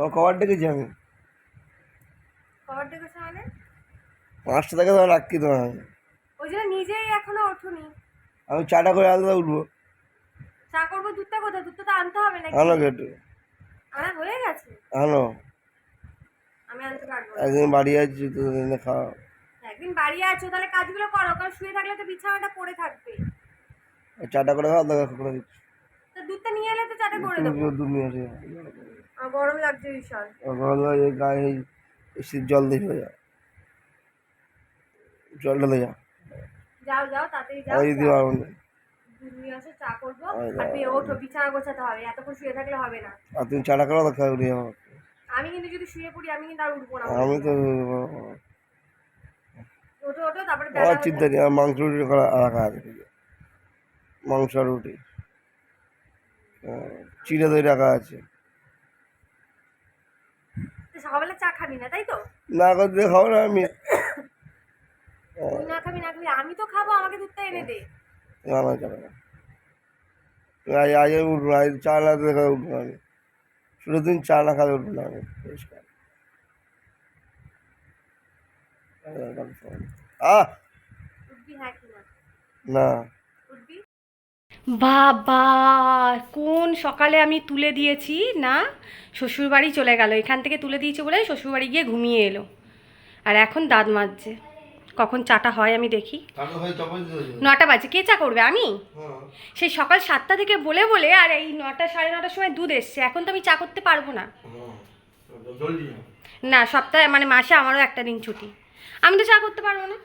তোমার কবার ডেকেছি আমি। কবার ডেকেছে মানে? পাঁচটা থেকে তোমার রাখি তোমার ওই জন্য নিজেই এখনও ওঠুনি। আমি চাটা করে আলাদা উঠবো। চা করব দুধটা কোথায়? দুধটা তো আনতে হবে নাকি? আনো কেটে আনা হয়ে গেছে? আনো। আমি আনতে পারব না। একদিন বাড়ি আছি তো খাওয়া একদিন বাড়ি আছো তাহলে কাজগুলো করো। কারণ শুয়ে থাকলে তো বিছানাটা পড়ে থাকবে। চাটা করে খাওয়া দেখা করে দিচ্ছি। দুধটা নিয়ে এলে তো চাটা করে দেবো। দুধ নিয়ে আসে। গরম লাগছে বিশাল। গরম লাগে গায়ে এসির জল দিয়ে হয়ে যায়। জল ঢেলে যা। যাও যাও তাড়াতাড়ি যাও আমি পারব না দুধ নিয়ে আসো চা করব। আর তুই ওঠো বিছানা গোছাতে হবে। এতক্ষণ শুয়ে থাকলে হবে না। আর তুমি চাটা করো তো আমি কিন্তু যদি শুয়ে পড়ি আমি কিন্তু আর উঠবো না। আমি তো ওঠো ওঠো তারপরে চিন্তা নেই মাংস রুটি করা রাখা আছে। মাংস রুটি। চিড়ে দই রাখা আছে। সকালবেলা চা খাবি না তাই তো? না করতে খাব না আমি। না খাবি না খাবি আমি তো খাব আমাকে দুধটা এনে দে। না না যাবে না। আজ আজ উঠবো আজ চা না উঠবো আমি। দিন চা না খাতে উঠবো না আমি পরিষ্কার। আহ! না। বাবা কোন সকালে আমি তুলে দিয়েছি না? শ্বশুরবাড়ি চলে গেল এখান থেকে তুলে দিয়েছি বলে শ্বশুরবাড়ি গিয়ে ঘুমিয়ে এলো। আর এখন দাঁত মাজছে। কখন চাটা হয় আমি দেখি। নটা বাজে কে চা করবে? আমি? হ্যাঁ। সেই সকাল সাতটা থেকে বলে বলে আর এই নটা সাড়ে নটার সময় দুধ এসছে। এখন তো আমি চা করতে পারব না। না? সপ্তাহে মানে মাসে আমারও একটা দিন ছুটি। আমি তো চা করতে পারব না।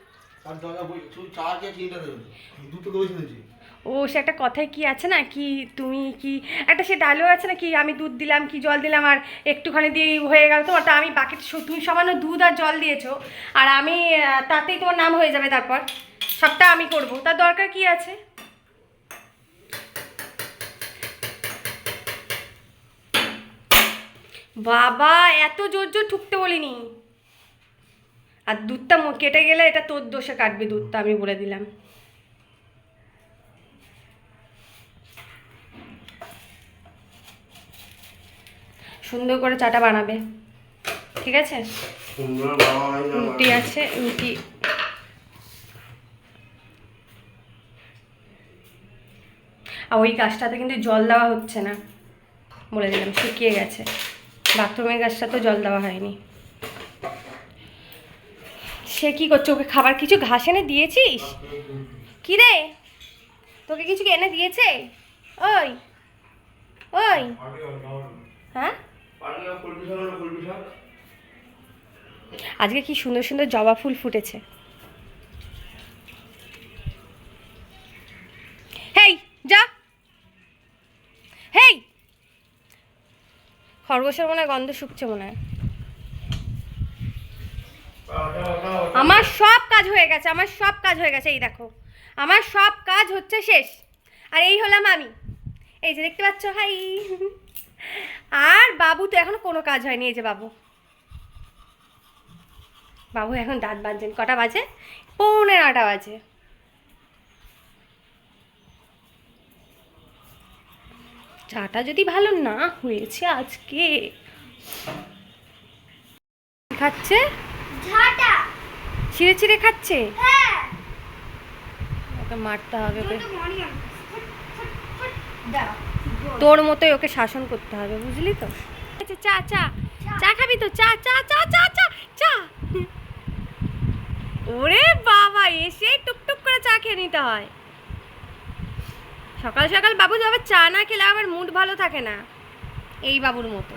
ও, সে একটা কথায় কি আছে না? কি তুমি কি, একটা সে ডায়লগ আছে না কি, আমি দুধ দিলাম, কি জল দিলাম, আর একটুখানি দিয়ে হয়ে গেল তোমার? তা আমি বাকি তুমি সামান্য দুধ আর জল দিয়েছ, আর আমি তাতেই তোমার নাম হয়ে যাবে তারপর। সবটা আমি করব। তার দরকার কি আছে? বাবা, এত জোর জোর ঠুকতে বলিনি। আর দুধটা কেটে গেলে এটা তোর দোষে কাটবে দুধটা, আমি বলে দিলাম। সুন্দর করে চাটা বানাবে। ঠিক আছে? রুটি আছে রুটি। আর ওই গাছটাতে কিন্তু জল দেওয়া হচ্ছে না বলে দিলাম শুকিয়ে গেছে। বাথরুমের গাছটা তো জল দেওয়া হয়নি। সে কি করছে? ওকে খাবার কিছু ঘাস এনে দিয়েছিস? কি রে? তোকে কিছু কি এনে দিয়েছে? ওই ওই। হ্যাঁ? আজকে কি সুন্দর সুন্দর জবা ফুল ফুটেছে? হেই, যা। হেই। খরগোশের মনে গন্ধ শুকছে মনে হয়। আমার সব কাজ হয়ে গেছে, আমার সব কাজ হয়ে গেছে, এই দেখো। আমার সব কাজ হচ্ছে শেষ। আর এই হলাম আমি। এই যে দেখতে পাচ্ছ, হাই। আর বাবু তো এখনও কোনো কাজ হয়নি এই যে বাবু। বাবু এখন দাঁত বাজছেন কটা বাজে? পৌনে নটা বাজে। চাটা যদি ভালো না হয়েছে আজকে। খাচ্ছে? ছিঁড়ে ছিঁড়ে খাচ্ছে? হ্যাঁ। ওকে মারতে হবে। ওকে মনি তোর মতোই ওকে শাসন করতে হবে বুঝলি তো? আচ্ছা চা চা। চা খাবি তো? চা চা চা চা চা চা। ওরে বাবা এসে টুকটুক করে চা খেয়ে নিতে হয়। সকাল সকাল বাবু যাবে চা না খেলে আবার মুড ভালো থাকে না এই বাবুর মতো।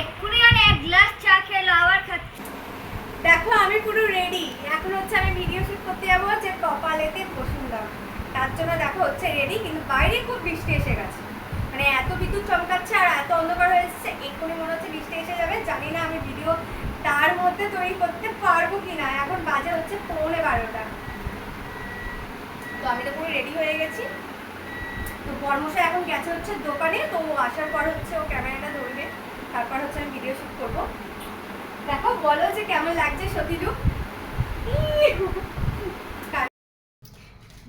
এক্ষুনি আর এক গ্লাস চা খেলো আবার খাচ্ছে। দেখো আমি পুরো রেডি এখন হচ্ছে আমি ভিডিও শুট করতে যাব যে কপালেতে বসুন্ধরা। তার জন্য দেখো হচ্ছে রেডি কিন্তু বাইরে খুব বৃষ্টি এসে গেছে। মানে এত বিদ্যুৎ চমকাচ্ছে আর এত অন্ধকার হয়ে এসেছে, এক্ষুনি মনে হচ্ছে বৃষ্টি এসে যাবে। জানি না আমি ভিডিও তার মধ্যে তৈরি করতে পারব কি না এখন বাজে হচ্ছে পৌনে বারোটা। তো আমি তো পুরো রেডি হয়ে গেছি। তো পরমশা এখন গেছে হচ্ছে দোকানে, তো ও আসার পর হচ্ছে ও ক্যামেরাটা ধরবে। তারপর হচ্ছে আমি ভিডিও শুট করব। দেখো, বলো যে কেমন লাগছে সতী লুক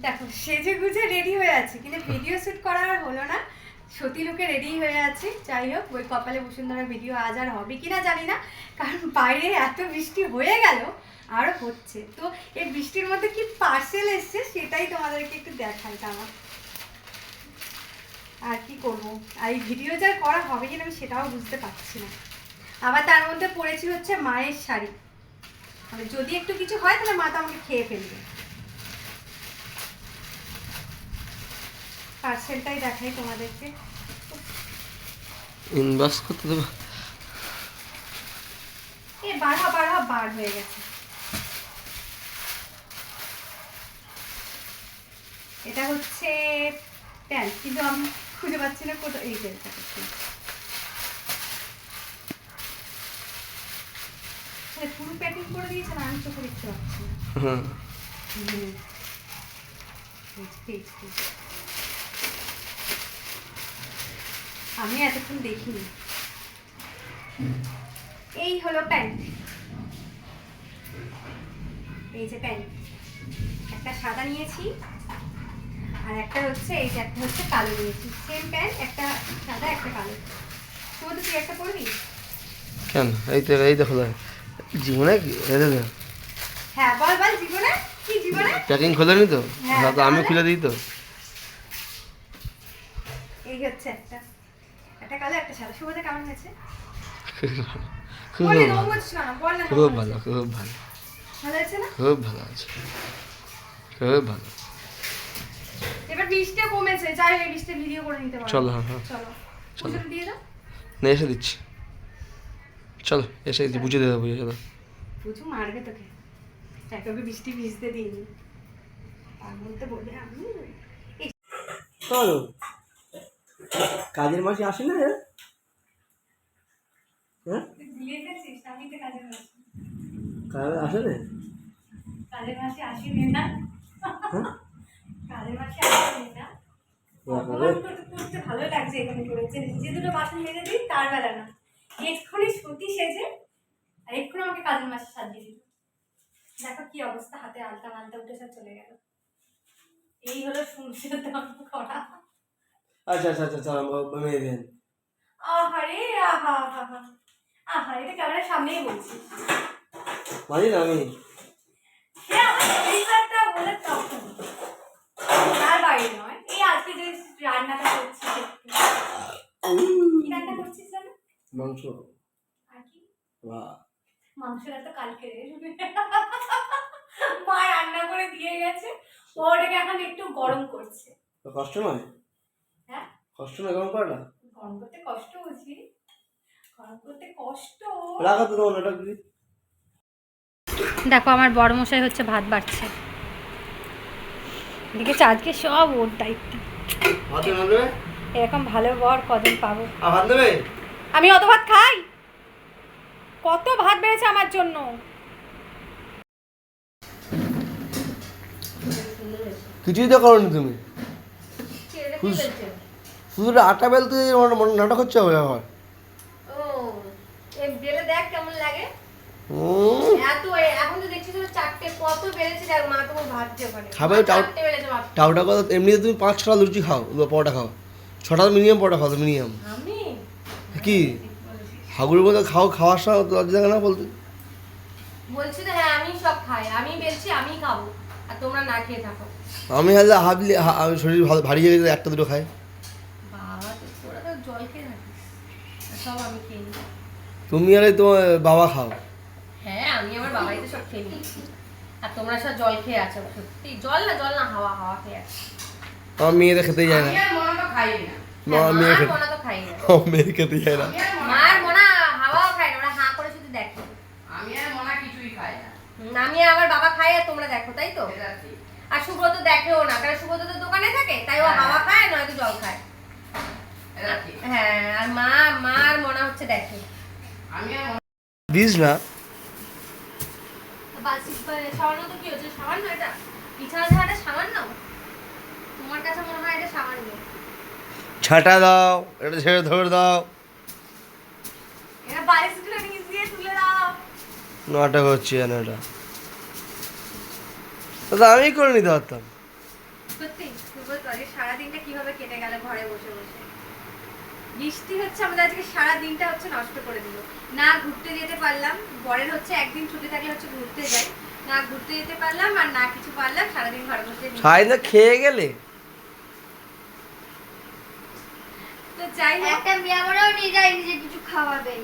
দেখো, সেজে গুজে রেডি হয়ে আছে। কিন্তু ভিডিও শুট করা আর হলো না। সতী লোকে রেডি হয়ে আছে। যাই হোক, ওই কপালে বসুন্ধরা ভিডিও আজ আর হবে কি না জানি না। কারণ বাইরে এত বৃষ্টি হয়ে গেল আরও হচ্ছে। তো এই বৃষ্টির মধ্যে কি পার্সেল এসছে সেটাই তোমাদেরকে একটু দেখাই আমার আর কি করব? আর এই ভিডিও যা করা হবে কিনা আমি সেটাও বুঝতে পারছি না। আবার তার মধ্যে পড়েছি হচ্ছে মায়ের শাড়ি। মানে যদি একটু কিছু হয় তাহলে মা তো আমাকে খেয়ে ফেলবে। পার্সেলটাই দেখাই তোমাদেরকে। ইনবক্স করতে দেবো। এ বাড়া বাড়া বার হয়ে গেছে। এটা হচ্ছে প্যান্ট কিন্তু আমি খুঁজে পাচ্ছি না কোথাও এই প্যান্টটা পুরো প্যাকিং করে দিয়েছে না আমি চোখে দেখতে পাচ্ছি না। হ্যাঁ। হুম। আমি এতক্ষণ দেখিনি। এই হলো প্যান্ট এই যে প্যান্ট একটা সাদা নিয়েছি আর একটা হচ্ছে এই যে একটা হচ্ছে কালো নিয়েছি। সেম প্যান্ট একটা সাদা একটা কালো। তুই তো তুই একটা পরবি কেন? এই তো এই দেখো। জীবনে হ্যাঁ বল বল জীবনে? কি জীবনে? প্যাকিং খোলেনি তো? হ্যাঁ, তো আমি? খুলে দিই তো? এই হচ্ছে একটা। একটা কালো একটা সাদা। শুভতে কেমন হয়েছে? খুব ভালো। বল খুব ভালো খুব ভালো। ভালো হয়েছে না? খুব ভালো আছে। খুব ভালো। এবার বৃষ্টিও কমেছে যাই হোক এই বৃষ্টি ভিডিও করে নিতে পারো। চলো, হ্যাঁ, হ্যাঁ। চলো। চলো। দিয়ে দাও। না এসে দিচ্ছি। চলো এসে দিচ্ছি বুঝে দেবো বুঝে চলো পুজো মারবে তোকে। একে বৃষ্টি ভিজতে দিইনি। তার মধ্যে বলবে আমি। চলো। কাজের মাসে আসে না হ্যাঁ? যে দুটো বাসন দিই তার বেলা না? এক্ষুনি সেজে আর এক্ষুনি আমাকে মাসে সাজিয়ে দেখো কি অবস্থা হাতে আলতা মালতা উঠে সব চলে গেল এই হলো সূর্যের দাম করা। আচ্ছা আচ্ছা আচ্ছা মেয়ে দেন আহারে আহা আহা আহা। এটা ক্যামেরার সামনেই বলছি। মানি না আমি? সে আমার পরিবারটা বলে তখন। তার বাড়ি নয় এই আজকে যে রান্নাটা করছি কি রান্না করছিস জানো? মাংস। আর কি? বাহ মাংসটা তো কালকে। মা রান্না করে দিয়ে গেছে। ও ওটাকে এখন একটু গরম করছে। তো কষ্ট নয়? হ্যাঁ? কষ্ট নয় কেমন করাটা? গরম করতে কষ্ট বুঝি। গরম করতে কষ্ট। রাখা তো তোমার দেখো আমার বড় মশাই হচ্ছে ভাত বাড়ছে। দেখেছি আজকে সব ওর দায়িত্ব। এরকম ভালো বর কদিন পাবো। আমি অত ভাত খাই? কত ভাত বেড়েছে আমার জন্য? কিছুই তো করনি তুমি। শুধু আটা বেলতে নাটক হচ্ছে হবে বেলে দেখ কেমন লাগে। খাবে। টাউটা কথা এমনিতে তুমি পাঁচ ছটা লুচি খাও পরোটা খাও। ছটা মিনিমাম পরোটা খাও মিনিমাম। কি? হাগুড়ের মধ্যে খাও খাওয়ার সময় লজ্জা না বলতে? বলছি তো হ্যাঁ আমি সব খাই আমি বেলছি আমি খাব। আর তোমরা না খেয়ে থাকো। আমি হলে হাবলি আমি শরীর ভালো ভারী হয়ে গেলে একটা দুটো খাই। আমি তুমি আর তোমার বাবা খাও। হ্যাঁ আমি আমার বাবাই তো সব খেয়ে আর তোমরা সব জল খেয়ে আছো সত্যি। জল না জল না হাওয়া হাওয়া খেয়ে আছো। আমার মেয়েদের খেতেই যায় না। আমি আর মনে তো খাই না। আমার মেয়ে খেতে মনা তো খাই না। আমার মেয়ে খেতে যায় না। আমি আর মার মনা হাওয়াও খায় না ওরা হাঁ করে শুধু দেখে। আমি আর মনে কিছুই খাই না। আমি আমার বাবা খাই আর তোমরা দেখো তাই তো? আর সুব্রত দেখেও না কারণ সুব্রত তো দোকানে থাকে তাই ও হ্যাঁ। হাওয়া খায় নয়তো জল খায়। হ্যাঁ আর মা মা আর মনা হচ্ছে দেখে। আমি দিস না সামান্য তো কি হচ্ছে? সামান্য এটা? বিছানা ঝাড়াটা সামান্য? তোমার কাছে মনে হয় এটা সামান্য। ছাটা দাও এটা ছেড়ে ধরে দাও। এটা নাটক হচ্ছে জানো এটা দাদা আমি করে নিতে পারতাম। সারাদিনটা কীভাবে কেটে গেল ঘরে বসে বসে। বৃষ্টি হচ্ছে আমাদের আজকে সারা দিনটা হচ্ছে নষ্ট করে দিল। না ঘুরতে যেতে পারলাম বরের হচ্ছে একদিন ছুটি থাকলে হচ্ছে ঘুরতে যাই। না ঘুরতে যেতে পারলাম আর না কিছু পারলাম সারাদিন ঘরে বসে খেয়ে গেলে? তো যাই একটা মেয়ে আমরাও নিয়ে যাই নিজে কিছু খাওয়াবে।